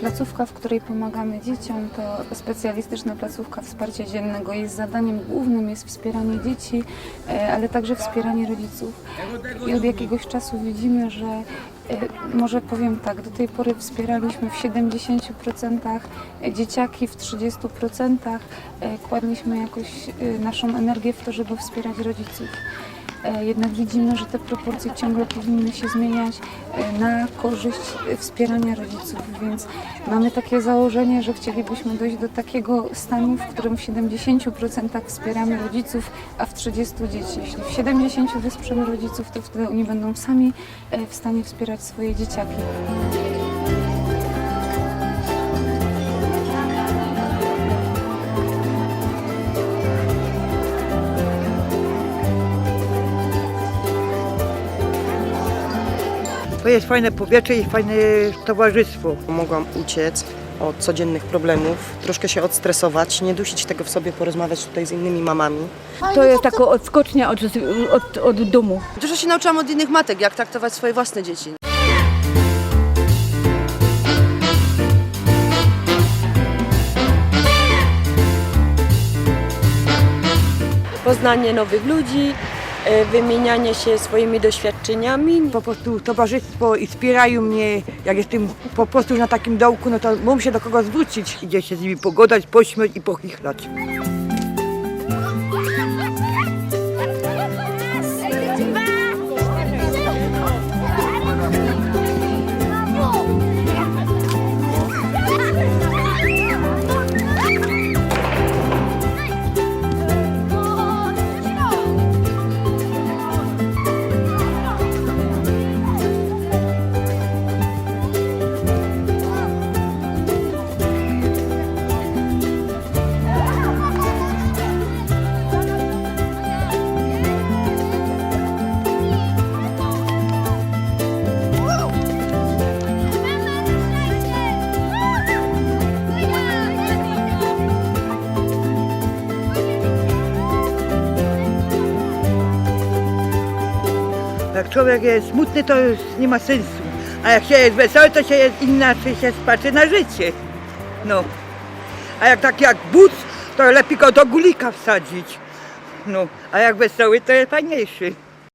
Placówka, w której pomagamy dzieciom, to specjalistyczna placówka wsparcia dziennego. Jej zadaniem głównym jest wspieranie dzieci, e, ale także wspieranie rodziców. I od jakiegoś czasu widzimy, że może powiem tak, do tej pory wspieraliśmy w 70% dzieciaki, w 30% e, kładliśmy jakoś e, naszą energię w to, żeby wspierać rodziców. E, Jednak widzimy, że te proporcje ciągle powinny się zmieniać e, na korzyść e, wspierania rodziców, więc mamy takie założenie, że chcielibyśmy dojść do takiego stanu, w którym w 70% wspieramy rodziców, a w 30% dzieci. Jeśli w 70% wesprzemy rodziców, to wtedy oni będą sami w stanie wspierać swoje dzieciaki. To jest fajne powietrze i fajne towarzystwo. Mogłam uciec od codziennych problemów, troszkę się odstresować, nie dusić tego w sobie, porozmawiać tutaj z innymi mamami. To jest taka odskocznia od, od, od domu. Dużo się nauczyłam od innych matek, jak traktować swoje własne dzieci. poznanie nowych ludzi, wymienianie się swoimi doświadczeniami. Po prostu towarzystwo i wspierają mnie. Jak jestem po prostu na takim dołku, no to mam się do kogo zwrócić. Idzie się z nimi pogadać, pośmiać i pochichlać. Jak człowiek jest smutny, to już nie ma sensu. A jak się jest wesoły, to się jest inaczej się patrzy na życie. No. A jak tak jak but, to lepiej go do gulika wsadzić. No. A jak wesoły, to jest fajniejszy.